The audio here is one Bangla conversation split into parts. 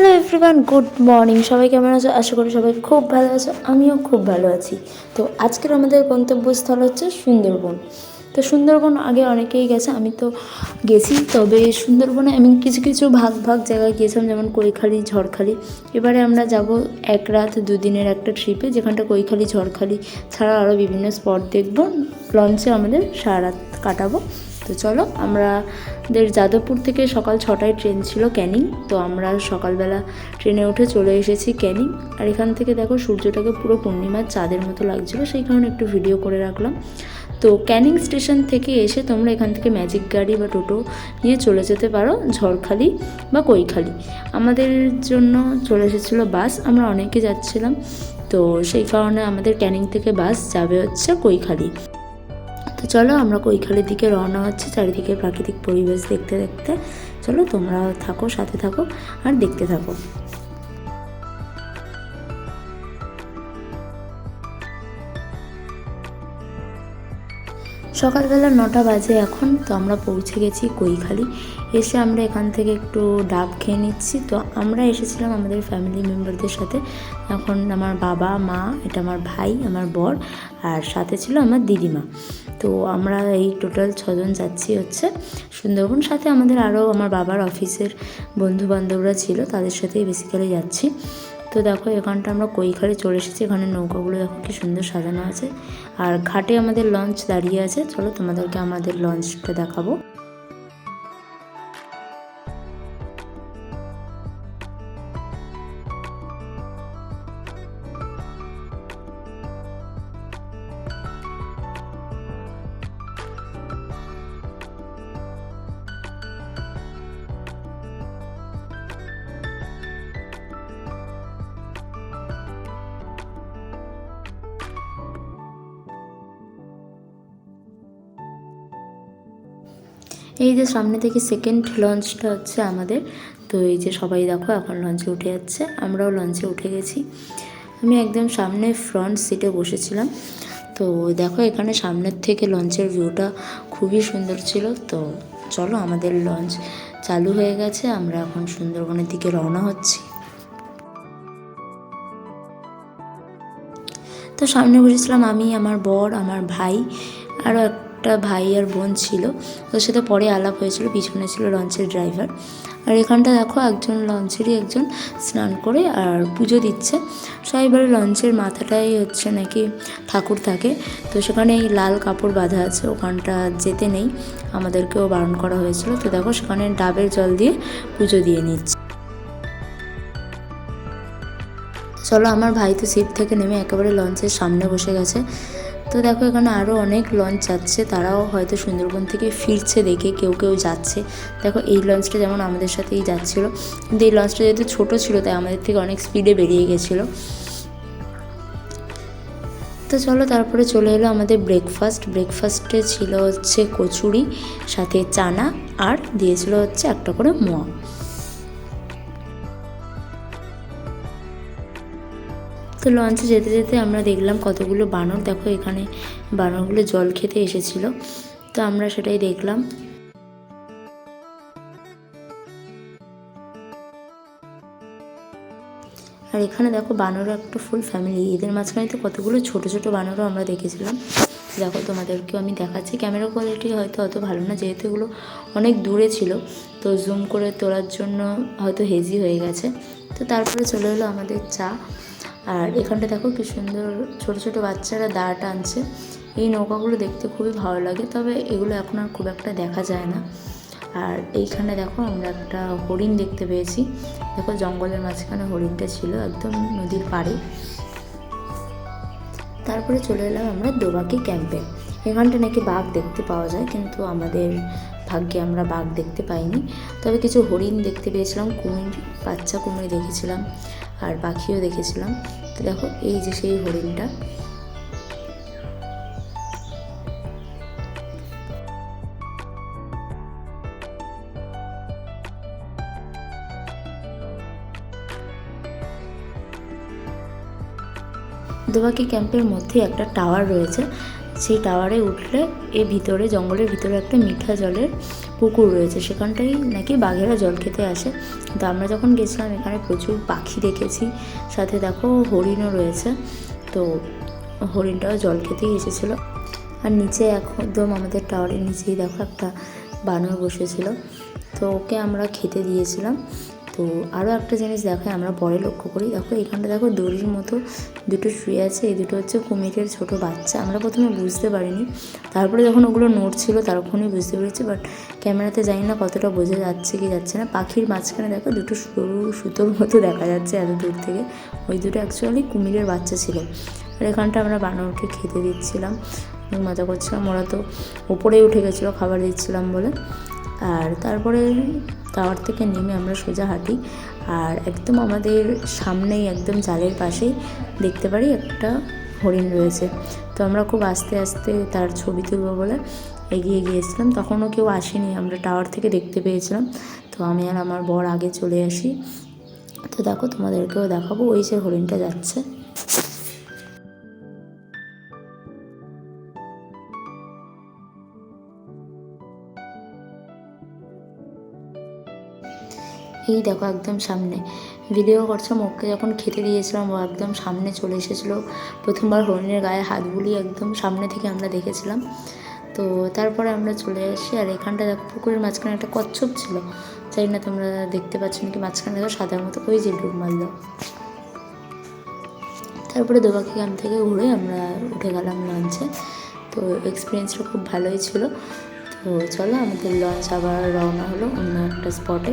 হ্যালো এভরিওয়ান গুড মর্নিং সবাই কেমন আছো? আশা করি সবাই খুব ভালো আছো। আমিও খুব ভালো আছি। তো আজকের আমাদের গন্তব্যস্থল হচ্ছে সুন্দরবন। তো সুন্দরবন আগে অনেকেই গেছে, আমি তো গেছি। তবে সুন্দরবনে আমি কিছু কিছু ভাগ ভাগ জায়গায় গিয়েছিলাম, যেমন কৈখালি, ঝড়খালি। এবারে আমরা যাব এক রাত, দুদিনের একটা ট্রিপে যেখানটা কৈখালি, ঝড়খালি ছাড়া আরও বিভিন্ন স্পট দেখব। লঞ্চে আমাদের সারা রাত কাটাবো। তো চলো। আমাদের যাদবপুর থেকে সকাল ছটায় ট্রেন ছিল ক্যানিং, তো আমরা সকালবেলা ট্রেনে উঠে চলে এসেছি ক্যানিং। আর এখান থেকে দেখো সূর্যটাকে পুরো পূর্ণিমার চাঁদের মতো লাগছিল, সেই কারণে একটু ভিডিও করে রাখলাম। তো ক্যানিং স্টেশন থেকে এসে তোমরা এখান থেকে ম্যাজিক গাড়ি বা টোটো নিয়ে চলে যেতে পারো, ঝড়খালি বা কৈখালি। আমাদের জন্য চলে এসেছিল বাস, আমরা অনেকে যাচ্ছিলাম। তো সেই কারণে আমাদের ক্যানিং থেকে বাস যাবে হচ্ছে কৈখালি। চলো আমরা কৈখালির দিকে রওনা হচ্ছে, চারিদিকে প্রাকৃতিক পরিবেশ দেখতে দেখতে। চলো তোমরাও থাকো, সাথে থাকো আর দেখতে থাকো। সকালবেলা নটা বাজে এখন, তো আমরা পৌঁছে গেছি কৈখালি। এসে আমরা এখান থেকে একটু ডাব খেয়ে নিচ্ছি। তো আমরা এসেছিলাম আমাদের ফ্যামিলি মেম্বারদের সাথে। এখন আমার বাবা, মা, এটা আমার ভাই, আমার বর, আর সাথে ছিল আমার দিদিমা। তো আমরা এই টোটাল ছজন যাচ্ছি হচ্ছে সুন্দরবন। সাথে আমাদের আরও আমার বাবার অফিসের বন্ধু বান্ধবরা ছিল, তাদের সাথেই বেসিক্যালি যাচ্ছি। তো দেখো এখানটা আমরা কৈখালি চলে এসেছি। এখানে নৌকাগুলো দেখো কি সুন্দর সাজানো আছে। আর ঘাটে আমাদের লঞ্চ দাঁড়িয়ে আছে। চলো তোমাদেরকে আমাদের লঞ্চটা দেখাবো। এই যে সামনে থেকে সেকেন্ড লঞ্চটা হচ্ছে আমাদের। তো এই যে সবাই দেখো এখন লঞ্চে উঠে যাচ্ছে, আমরাও লঞ্চে উঠে গেছি। আমি একদম সামনে ফ্রন্ট সিটে বসেছিলাম। তো দেখো এখানে সামনের থেকে লঞ্চের ভিউটা খুবই সুন্দর ছিল। তো চলো আমাদের লঞ্চ চালু হয়ে গেছে, আমরা এখন সুন্দরবনের দিকে রওনা হচ্ছি। তো সামনে বসেছিলাম আমি, আমার বর, আমার ভাই, আরও একটা ভাই আর বোন ছিল ওর সাথে পরে আলাপ হয়েছিল, পিছনে ছিল লঞ্চের ড্রাইভার। আর এখানটা দেখো একজন লঞ্চেরই একজন স্নান করে আর পুজো দিচ্ছে। সবাই বলে লঞ্চের মাথাটাই হচ্ছে নাকি ঠাকুর থাকে। তো সেখানে এই লাল কাপড় বাঁধা আছে, ওখানটা যেতে নেই। আমাদেরকেও বারণ করা হয়েছিল। তো দেখো সেখানে ডাবের জল দিয়ে পুজো দিয়ে নিচ্ছে। চলো, আমার ভাই তো সিট থেকে নেমে একেবারে লঞ্চের সামনে বসে গেছে। তো দেখো, এখানে আরও অনেক লঞ্চ যাচ্ছে। তারাও হয়তো সুন্দরবন থেকে ফিরছে দেখে, কেউ কেউ যাচ্ছে। দেখো, এই লঞ্চটা যেমন আমাদের সাথেই যাচ্ছিল। কিন্তু এই লঞ্চটা যেহেতু ছোটো ছিল, তাই আমাদের থেকে অনেক স্পিডে বেরিয়ে গেছিল। তো চলো, তারপরে চলে এলো আমাদের ব্রেকফাস্ট ব্রেকফাস্টে ছিল হচ্ছে কচুরি, সাথে চানা, আর দিয়েছিল হচ্ছে একটা করে মোয়া। তো লঞ্চে যেতে যেতে আমরা দেখলাম কতগুলো বানর। দেখো এখানে বানরগুলো জল খেতে এসেছিল। তো আমরা সেটাই দেখলাম। আর এখানে দেখো বানরও একটা ফুল ফ্যামিলি এদের মাঝখানে তো কতগুলো ছোট ছোট বানরও আমরা দেখেছিলাম। দেখো তোমাদেরকেও আমি দেখাচ্ছি। ক্যামেরা কোয়ালিটি হয়তো অত ভালো না, যেহেতু এগুলো অনেক দূরে ছিল। তো জুম করে তোলার জন্য হয়তো হেজি হয়ে গেছে। তো তারপরে চলে এলো আমাদের চা। আর এখানটা দেখো কি সুন্দর ছোট ছোট বাচ্চারা দাঁড় টানছে। এই নৌকাগুলো দেখতে খুবই ভালো লাগে, তবে এগুলো এখন আর খুব একটা দেখা যায় না। আর এইখানে দেখো আমরা একটা হরিণ দেখতে পেয়েছি। দেখো জঙ্গলের মাঝখানে হরিণটা ছিল একদম নদীর পাড়ে। তারপরে চলে এলাম আমরা দোবাকি ক্যাম্পে। এখানটা নাকি বাঘ দেখতে পাওয়া যায়, কিন্তু আমাদের ভাগ্যে আমরা বাঘ দেখতে পাইনি। তবে কিছু হরিণ দেখতে পেয়েছিলাম, কুমির, বাচ্চা কুমির দেখেছিলাম। আর পাখিও দেখেছিলাম। তো দেখো, এই যে সেই হরিণটা। দোবাকি ক্যাম্পের মধ্যে একটা টাওয়ার রয়েছে। সেই টাওয়ারে উঠলে এর ভিতরে, জঙ্গলের ভিতরে একটা মিঠা জলের পুকুর রয়েছে। সেখানটাই নাকি বাঘেরা জল খেতে আসে। তো আমরা যখন গেছিলাম, এখানে প্রচুর পাখি দেখেছি। সাথে দেখো হরিণও রয়েছে। তো হরিণটাও জল খেতেই এসেছিল। আর নিচে একদম আমাদের টাওয়ারের নিচেই দেখো একটা বানর বসেছিল। তো ওকে আমরা খেতে দিয়েছিলাম। তো আরও একটা জিনিস দেখো, আমরা পরে লক্ষ্য করি, দেখো এখানটা দেখো দড়ির মতো দুটো শুয়ে আছে, এই দুটো হচ্ছে কুমিরের ছোট বাচ্চা। আমরা প্রথমে বুঝতে পারিনি, তারপরে যখন ওগুলো নোট নড়ছিল তখনই বুঝতে পেরেছি বাট ক্যামেরাতে জানি না কতটা বোঝা যাচ্ছে কি যাচ্ছে না। পাখির মাঝখানে দেখো দুটো সরু সুতোর মতো দেখা যাচ্ছে এত দূর থেকে, ওই দুটো অ্যাকচুয়ালি কুমিরের বাচ্চা ছিল। আর এখানটা আমরা বানরকে খেতে দিচ্ছিলাম, মজা করছিলাম, ওরা তো ওপরে উঠে গেছিল, খাবার দিচ্ছিলাম বলে। আর তারপরে টাওয়ার থেকে নেমে আমরা সোজা হাঁটি। আর একদম আমাদের সামনেই একদম জালের পাশেই দেখতে পারি একটা হরিণ রয়েছে। তো আমরা খুব আস্তে আস্তে তার ছবি তুলবো বলে এগিয়ে গিয়েছিলাম। তখনও কেউ আসেনি, আমরা টাওয়ার থেকে দেখতে পেয়েছিলাম। তো আমি আর আমার বর আগে চলে আসি। তো দেখো তোমাদেরকেও দেখাবো, ওই যে হরিণটা যাচ্ছে। এই দেখো একদম সামনে। ভিডিও করছিলাম ওকে যখন খেতে দিয়েছিলাম, ও একদম সামনে চলে এসেছিল। প্রথমবার হরিণের গায়ে হাত একদম সামনে থেকে আমরা দেখেছিলাম। তো তারপরে আমরা চলে আসি, আর এখানটা দেখো, পুকুরের মাঝখানে একটা কচ্ছপ ছিল। জানি না তোমরা দেখতে পাচ্ছ নাকি, মাঝখানে দেখো সাদার মতো, ওই যে ডুব মারলো। তারপরে দোবাকি গ্রাম থেকে ঘুরে আমরা উঠে গেলাম লঞ্চে তো এক্সপিরিয়েন্সটা খুব ভালোই ছিল। তো চলো, আমাদের লঞ্চ আবার রওনা হলো অন্য একটা স্পটে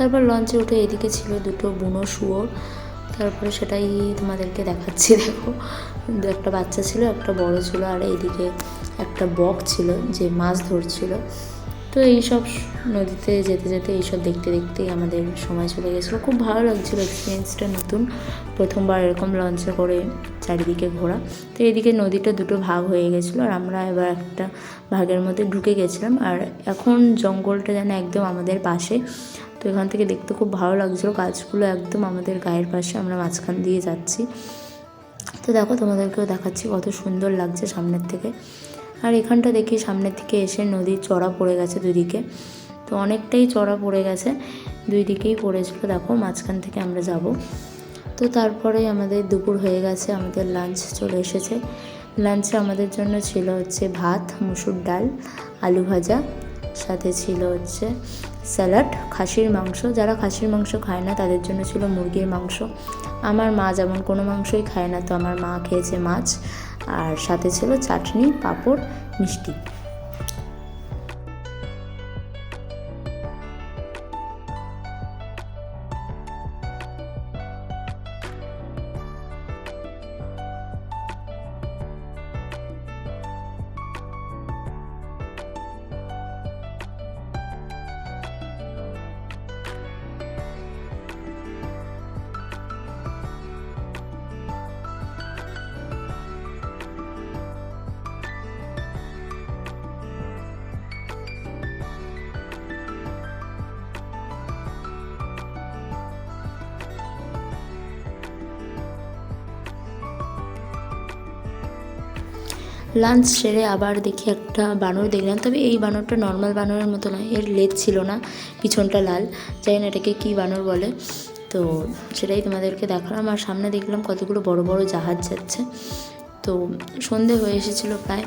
তারপর লঞ্চে উঠে এদিকে ছিল দুটো বুনো শুয়োর। তারপরে সেটাই তোমাদেরকে দেখাচ্ছি, দেখো। দু একটা বাচ্চা ছিল, একটা বড় ছিল, আর এইদিকে একটা বক ছিল যে মাছ ধরছিল। তো এইসব নদীতে যেতে যেতে এইসব দেখতে দেখতেই আমাদের সময় চলে গেছিল। খুব ভালো লাগছিল এক্সপিরিয়েন্সটা নতুন। প্রথমবার এরকম লঞ্চে করে চারিদিকে ঘোরা। তো এদিকে নদীটা দুটো ভাগ হয়ে গেছিল, আর আমরা এবার একটা ভাগের মধ্যে ঢুকে গেছিলাম। আর এখন জঙ্গলটা যেন একদম আমাদের পাশে। তো এখান থেকে দেখতে খুব ভালো লাগছিল। গাছগুলো একদম আমাদের গায়ের পাশে আমরা মাঝখান দিয়ে যাচ্ছি। তো দেখো তোমাদেরকেও দেখাচ্ছি কত সুন্দর লাগছে সামনের থেকে। আর এখানটা দেখি সামনের থেকে এসে নদীর চড়া পড়ে গেছে দুদিকে। তো অনেকটাই চড়া পড়ে গেছে, দুই দিকেই পড়েছিল। দেখো মাঝখান থেকে আমরা যাব। তো তারপরে আমাদের দুপুর হয়ে গেছে, আমাদের লাঞ্চ চলে এসেছে। লাঞ্চে আমাদের জন্য ছিল হচ্ছে ভাত, মুসুর ডাল, আলু ভাজা, সাথে ছিল হচ্ছে স্যালাড, খাসির মাংস। যারা খাসির মাংস খায় না, তাদের জন্য ছিল মুরগির মাংস। আমার মা যেমন কোনো মাংসই খায় না, তো আমার মা খেয়েছে মাছ। আর সাথে ছিল চাটনি, পাঁপড়, মিষ্টি। লাঞ্চ সেরে আবার দেখি একটা বানর দেখলাম। তবে এই বানরটা নর্মাল বানরের মতো নয়, এর লেজ ছিল না, পিছনটা লাল। জানি না এটাকে কী বানর বলে। তো সেটাই তোমাদেরকে দেখালাম। আর সামনে দেখলাম কতগুলো বড় বড় জাহাজ যাচ্ছে। তো সন্ধে হয়ে এসেছিল প্রায়।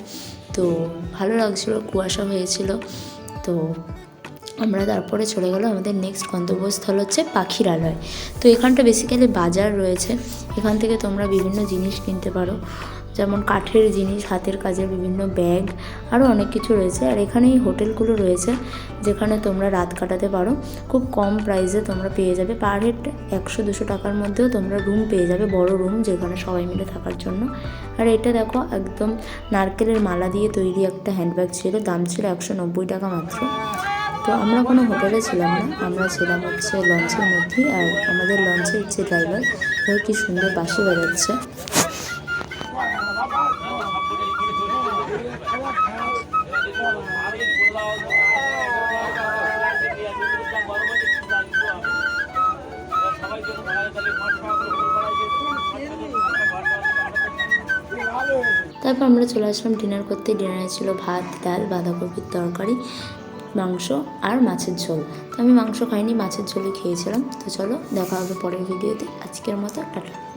তো ভালো লাগছিল, কুয়াশা হয়েছিল। তো আমরা তারপরে চলে গেলো আমাদের নেক্সট গন্তব্যস্থল হচ্ছে পাখিরালয় তো এখানটা বেসিক্যালি বাজার রয়েছে। এখান থেকে তোমরা বিভিন্ন জিনিস কিনতে পারো। যেমন কাঠের জিনিস, হাতের কাজের বিভিন্ন ব্যাগ আরও অনেক কিছু রয়েছে। আর এখানে এই হোটেলগুলো রয়েছে, যেখানে তোমরা রাত কাটাতে পারো। খুব কম প্রাইসে তোমরা পেয়ে যাবে। পার হেড একশো দুশো টাকার মধ্যেও তোমরা রুম পেয়ে যাবে, বড় রুম যেখানে সবাই মিলে থাকার জন্য। আর এটা দেখো, একদম নারকেলের মালা দিয়ে তৈরি একটা হ্যান্ডব্যাগ ছিল। দাম ছিল একশো নব্বই টাকা মাত্র। তো আমরা কোনো হোটেলে ছিলাম না। আমরা ছিলাম হচ্ছে লঞ্চের মধ্যেই। আর আমাদের লঞ্চের যে ড্রাইভার ও কি সুন্দর বাঁশি বাজাচ্ছে। তারপর আমরা চলে আসলাম ডিনার করতে। ডিনারে ছিল ভাত, ডাল, বাঁধাকপির তরকারি, মাংস আর মাছের ঝোল। তো আমি মাংস খাইনি, মাছের ঝোলই খেয়েছিলাম। তো চলো, দেখা হবে পরের ভিডিওতে আজকের মতো টাটা।